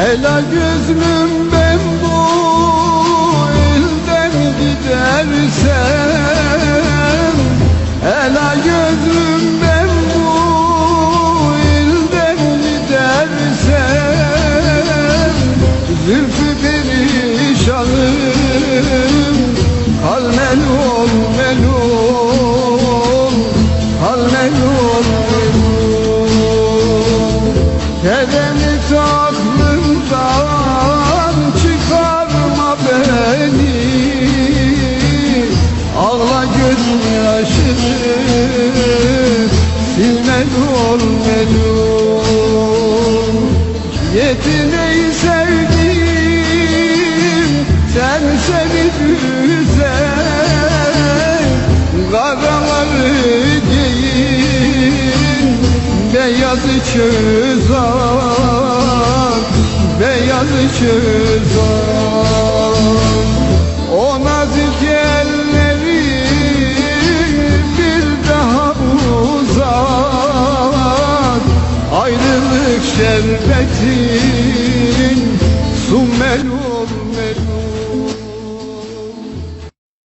Ela gözlüm ben bu elden gidersem. Ela gözlüm ben bu elden gidersem. Zülfü perişanım. Kedeni aklımdan çıkarma beni. Ağla gözüm yaşını silme ol melun. Yetimeyi sevdim sen seni güzel Karaları giyin beyazı çöz Çözer O nazik elleri bir daha uzat. Ayrılık şerbetin su melun